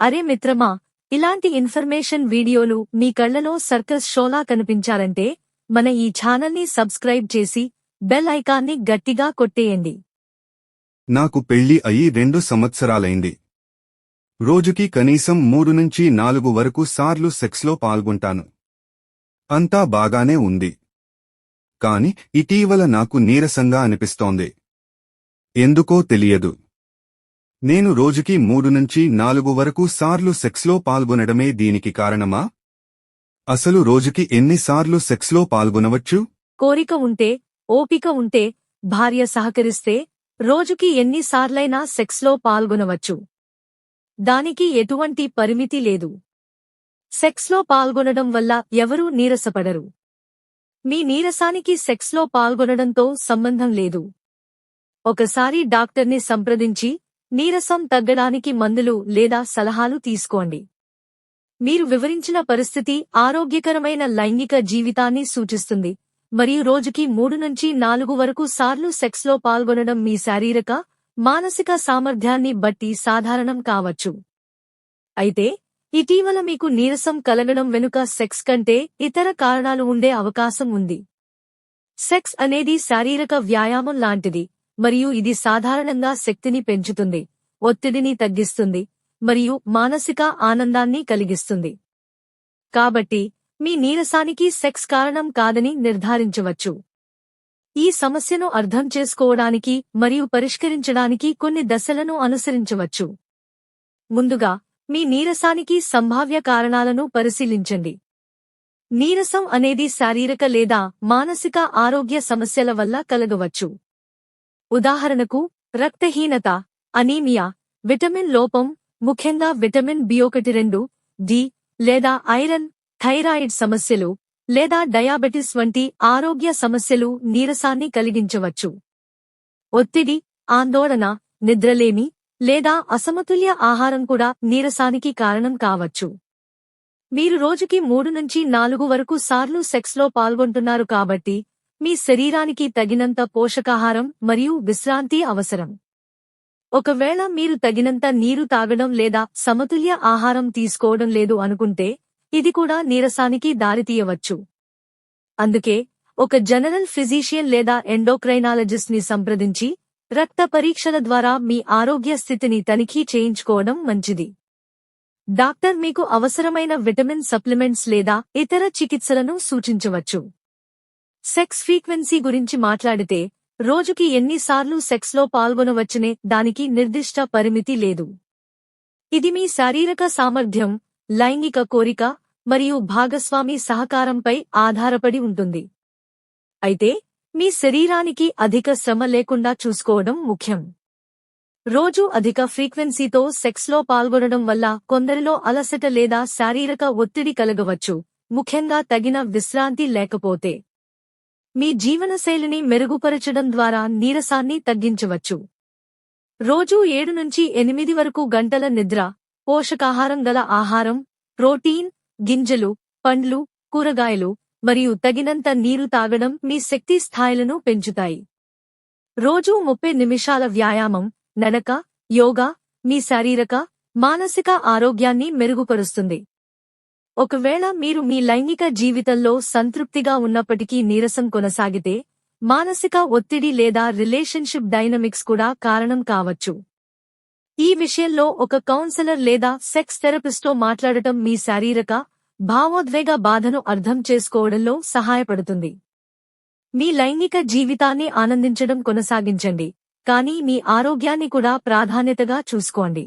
అరే మిత్రమా ఇలాంటి ఇన్ఫర్మేషన్ వీడియోలు మీ కళ్ళలో సర్కస్ షోలా కనిపించాలంటే మన ఈ ఛానల్ని సబ్స్క్రైబ్ చేసి బెల్ ఐకాన్ని గట్టిగా కొట్టేయండి. నాకు పెళ్ళి అయి రెండు సంవత్సరాలైంది. రోజుకి కనీసం మూడు నుంచి నాలుగు వరకు సార్లు సెక్స్లో పాల్గొంటాను. అంతా బాగానే ఉంది. కాని ఇటీవల నాకు నీరసంగా అనిపిస్తోంది. ఎందుకో తెలియదు. నేను రోజుకి మూడు నుంచి నాలుగు వరకు సార్లు సెక్స్లో పాల్గొనడమే దీనికి కారణమా? అసలు రోజుకి ఎన్నిసార్లు సెక్స్లో పాల్గొనవచ్చు? కోరిక ఉంటే ఓపిక ఉంటే భార్య సహకరిస్తే రోజుకి ఎన్నిసార్లైనా సెక్స్లో పాల్గొనవచ్చు. దానికి ఎటువంటి పరిమితి లేదు. సెక్స్లో పాల్గొనడం వల్ల ఎవరూ నీరసపడరు. మీ నీరసానికి సెక్స్లో పాల్గొనడంతో సంబంధం లేదు. ఒకసారి డాక్టర్ని సంప్రదించి నీరసం తగ్గడానికి మందులు లేదా సలహాలు తీసుకోండి. మీరు వివరించిన పరిస్థితి ఆరోగ్యకరమైన లైంగిక జీవితాన్ని సూచిస్తుంది. మరియు రోజుకి మూడు నుంచి నాలుగు వరకు సార్లు సెక్స్లో పాల్గొనడం మీ శారీరక మానసిక సామర్థ్యాన్ని బట్టి సాధారణం కావచ్చు. అయితే ఇటీవల మీకు నీరసం కలగడం వెనుక సెక్స్ కంటే ఇతర కారణాలు ఉండే అవకాశం ఉంది. సెక్స్ అనేది శారీరక వ్యాయామం లాంటిది. మరియు ఇది సాధారణంగా శక్తిని పెంచుతుంది ఒత్తిడిని తగ్గిస్తుంది మరియు మానసిక ఆనందాన్ని కలిగిస్తుంది. కాబట్టి మీ నీరసానికి సెక్స్ కారణం కాదని నిర్ధారించవచ్చు. ఈ సమస్యను అర్థం చేసుకోవడానికి మరియు పరిష్కరించడానికి కొన్ని దశలను అనుసరించవచ్చు. ముందుగా మీ నీరసానికి సంభావ్య కారణాలను పరిశీలించండి. నీరసం అనేది శారీరక లేదా మానసిక ఆరోగ్య సమస్యల వల్ల కలగవచ్చు. ఉదాహరణకు రక్తహీనత అనీమియా విటమిన్ లోపం ముఖ్యంగా విటమిన్ బి ఒకటి రెండు డి లేదా ఐరన్ థైరాయిడ్ సమస్యలు లేదా డయాబెటిస్ వంటి ఆరోగ్య సమస్యలు నీరసాన్ని కలిగించవచ్చు. ఒత్తిడి ఆందోళన నిద్రలేమి లేదా అసమతుల్య ఆహారం కూడా నీరసానికి కారణం కావచ్చు. మీరు రోజుకి మూడు నుంచి నాలుగు వరకు సార్లు సెక్స్లో పాల్గొంటున్నారు కాబట్టి మీ శరీరానికి తగినంత పోషకాహారం మరియు విశ్రాంతి అవసరం. ఒకవేళ మీరు తగినంత నీరు తాగడం లేదా సమతుల్య ఆహారం తీసుకోవడం లేదు అనుకుంటే ఇది కూడా నీరసానికి దారితీయవచ్చు అందుకే ఒక జనరల్ ఫిజీషియన్ లేదా ఎండోక్రైనాలజిస్ట్ని సంప్రదించి రక్త పరీక్షల ద్వారా మీ ఆరోగ్య స్థితిని తనిఖీ చేయించుకోవడం మంచిది. డాక్టర్ మీకు అవసరమైన విటమిన్ సప్లిమెంట్స్ లేదా ఇతర చికిత్సలను సూచించవచ్చు. సెక్స్ ఫ్రీక్వెన్సీ గురించి మాట్లాడితే రోజుకి ఎన్నిసార్లు సెక్స్లో పాల్గొనవచ్చనే దానికి నిర్దిష్ట పరిమితి లేదు. ఇది మీ శారీరక సామర్థ్యం లైంగిక కోరిక మరియు భాగస్వామి సహకారంపై ఆధారపడి ఉంటుంది. అయితే మీ శరీరానికి అధిక శ్రమ లేకుండా చూసుకోవడం ముఖ్యం. రోజు అధిక ఫ్రీక్వెన్సీతో సెక్స్లో పాల్గొనడం వల్ల కొందరిలో అలసట లేదా శారీరక ఒత్తిడి కలగవచ్చు ముఖ్యంగా తగిన విశ్రాంతి లేకపోతే. మీ జీవనశైలిని మెరుగుపరచడం ద్వారా నీరసాన్ని తగ్గించవచ్చు. రోజూ ఏడు నుంచి ఎనిమిది వరకు గంటల నిద్ర పోషకాహారం గల ఆహారం ప్రోటీన్ గింజలు పండ్లు కూరగాయలు మరియు తగినంత నీరు తాగడం మీ శక్తి స్థాయిలను పెంచుతాయి. రోజూ ముప్పై నిమిషాల వ్యాయామం నడక యోగా మీ శారీరక మానసిక ఆరోగ్యాన్ని మెరుగుపరుస్తుంది. ఒకవేళ మీరు మీ లైంగిక జీవితంలో సంతృప్తిగా ఉన్నప్పటికీ నీరసం కొనసాగితే మానసిక ఒత్తిడి లేదా రిలేషన్షిప్ డైనమిక్స్ కూడా కారణం కావచ్చు. ఈ విషయంలో ఒక కౌన్సిలర్ లేదా సెక్స్ థెరపిస్ట్తో మాట్లాడటం మీ శారీరక భావోద్వేగ బాధను అర్థం చేసుకోవడంలో సహాయపడుతుంది. మీ లైంగిక జీవితాన్ని ఆనందించడం కొనసాగించండి కానీ మీ ఆరోగ్యాన్ని కూడా ప్రాధాన్యతగా చూసుకోండి.